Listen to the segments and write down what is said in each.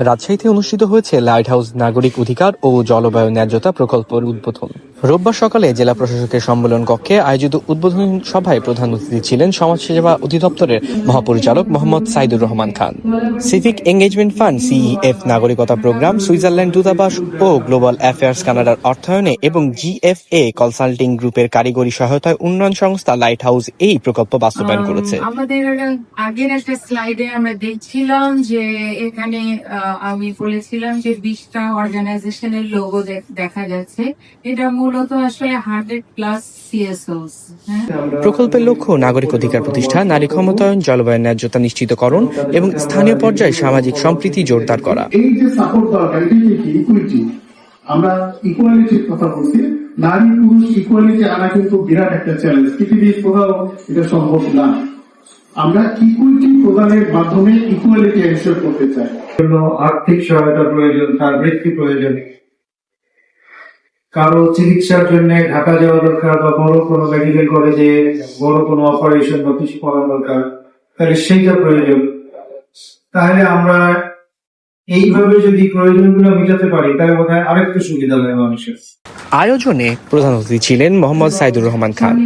রাজশাহীতে অনুষ্ঠিত হয়েছে লাইট হাউস নাগরিক অধিকার ও জলবায়ু ন্যায্যতা প্রকল্পের উদ্বোধন। রোববার সকালে জেলা প্রশাসকের সম্মেলন কক্ষে আয়োজিত উদ্বোধনী সভায় প্রধান অতিথি ছিলেন সমাজসেবা অধিদপ্তরের মহাপরিচালক Mohammad Saidur Rahman Khan. Civic engagement fund CEF নাগরিকতা programme Switzerland দূতাবাস ও গ্লোবাল অ্যাফেয়ার্স কানাডার অর্থায়নে এবং জিএফএ কনসাল্টিং গ্রুপের কারিগরি সহায়তায় উন্নয়ন সংস্থা লাইট হাউস এই প্রকল্প বাস্তবায়ন করেছে। আমাদের আগের একটা স্লাইডে আমরা দেখছিলাম যে এখানে আমি বলেছিলাম যে বিশটা অর্গানাইজেশনের লোগো দেখা যাচ্ছে এটা মূলত আসলে হান্ড্রেড প্লাস সিএসওস হ্যাঁ? প্রকল্পের লক্ষ্য নাগরিক অধিকার প্রতিষ্ঠা নারী ক্ষমতায়ন জলবায়ু ন্যায্যতা নিশ্চিতকরণ এবং স্থানীয় পর্যায়ে সামাজিক সম্প্রীতি জোরদার করা। এই যে সাপোর্ট দরকার এটি কি ইকুইটি আমরা ইকুয়ালিটির কথা বলছি। নারী পুরুষ ইকুয়ালিটি আনা কিন্তু বিরাট একটা চ্যালেঞ্জ পৃথিবীর কোথাও এটা সম্ভব না। আমরা ইকুইটি প্রদানের মাধ্যমে ইকুয়ালিটি এনশিওর করতে চাই। আর্থিক সহায়তা প্রয়োজন তার বৃত্তি প্রয়োজন। কারও চিকিৎসার জন্য ঢাকা যাওয়া দরকার বা বড় কোনো মেডিকেল কলেজে বড় কোনো অপারেশন বা কিছু করা দরকার, তাহলে সেইটা প্রয়োজন। তাহলে আমরা এইভাবে যদি প্রয়োজনগুলো পারি, তাহলে বোধ হয় আরেকটু সুবিধা মানুষের। আয়োজনে প্রধান অতিথি ছিলেন মোহাম্মদ সাইদুর রহমান খান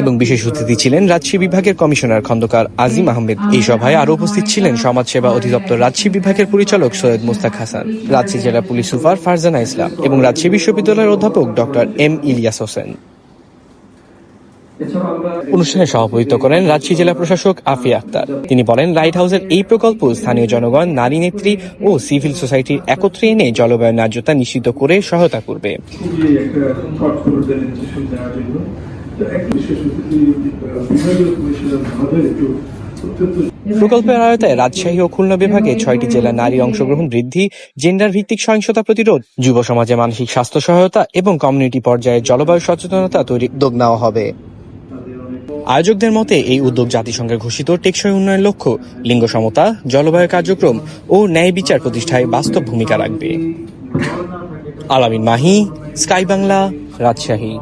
এবং বিশেষ অতিথি ছিলেন রাজশাহী বিভাগের কমিশনার খন্দকার আজিম আহমেদ। এই সভায় আরও উপস্থিত ছিলেন সমাজসেবা অধিদপ্তর রাজশাহী বিভাগের পরিচালক সৈয়দ মুস্তাক হাসান রাজশাহী জেলা পুলিশ সুপার ফারজানা ইসলাম এবং রাজশাহী বিশ্ববিদ্যালয়ের অধ্যাপক ডক্টর এম ইলিয়াস হোসেন। অনুষ্ঠানে সভাপতিত্ব করেন রাজশাহী জেলা প্রশাসক আফিয়া আক্তার। তিনি বলেন লাইট হাউসের এই প্রকল্প স্থানীয় জনগণ, নারী নেত্রী ও সিভিল সোসাইটির একত্রে এনে জলবায়ু ন্যায্যতা নিশ্চিত করে সহায়তা করবে। প্রকল্পের আয়তায় রাজশাহী ও খুলনা বিভাগে ছয়টি জেলা নারী অংশগ্রহণ বৃদ্ধি জেন্ডার ভিত্তিক সহিংসতা প্রতিরোধ যুব সমাজে মানসিক স্বাস্থ্য সহায়তা এবং কমিউনিটি পর্যায়ে জলবায়ু সচেতনতা তৈরি উদ্যোগ নেওয়া হবে। আয়োজকদের মতে, এই উদ্যোগ জাতিসংঘের ঘোষিত টেকসই উন্নয়ন লক্ষ্য, লিঙ্গ সমতা, জলবায়ু কার্যক্রম ও ন্যায় বিচার প্রতিষ্ঠায় বাস্তব ভূমিকা রাখবে। আলামিন মাহি, স্কাই বাংলা, রাজশাহী।